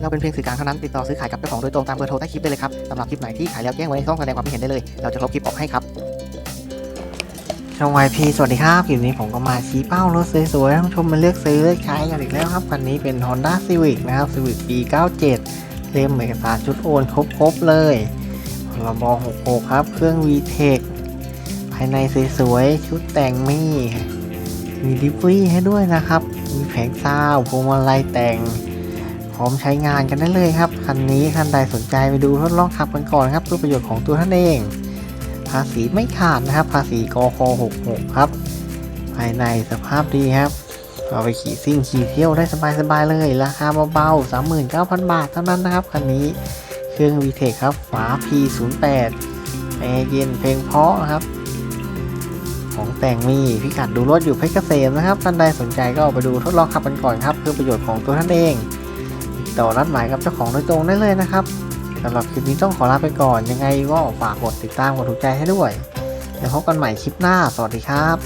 เราเป็นเพียงสื่อกลางเท่านั้นติดต่อซื้อขายกับเจ้าของโดยตรงตามเบอร์โทรใต้คลิปได้เลยครับสำหรับคลิปไหนที่ขายแล้วแจ้งไว้ในช่องแสดงความคิดเห็นได้เลย เราจะลบคลิปออกให้ครับช่อง YP สวัสดีครับคลิปนี้ผมก็มาชี้เป้ารถสวยๆให้ท่านชมมาเลือกซื้อเลือกใช้กันอีกแล้วครับคันนี้เป็น Honda Civic นะครับ Civic ปี 97 เล่มเอกสารชุดโอนครบๆเลยพรบ66 ครับ เครื่อง VTEC ภายในสวยๆชุดแต่งมีมีลิฟวี่ให้ด้วยนะครับ มีแผงซาวพวงมาลัยแต่ง พร้อมใช้งานกันได้เลยครับ คันนี้คันใดสนใจไปดูทดลองขับกันก่อนครับเพื่อประโยชน์ของตัวท่านเอง ภาษีไม่ขาดนะครับ ภาษีกค66 ครับ ภายในสภาพดีครับ เอาไปขี่ซิ่งขี่เที่ยวได้สบายๆเลย ราคาเบาๆ 39,000 บาทเท่านั้นนะครับคันนี้เครื่อง VTEC คครับฝา P08 แอร์เย็นเพลงเพาะครับ ของแต่งมีพิกัดดูรถอยู่เพชรเกษมนะครับท่านใดสนใจก็เอาไปดูทดลองขับกันก่อนครับ เพื่อประโยชน์ของตัวท่านเอง ต่อนัดหมายกับเจ้าของโดยตรงได้เลยนะครับสำหรับคลิปนี้ต้องขอลาไปก่อน ยังไงก็ฝากกดติดตามกดถูกใจให้ด้วย แล้วพบกันใหม่คลิปหน้า สวัสดีครับ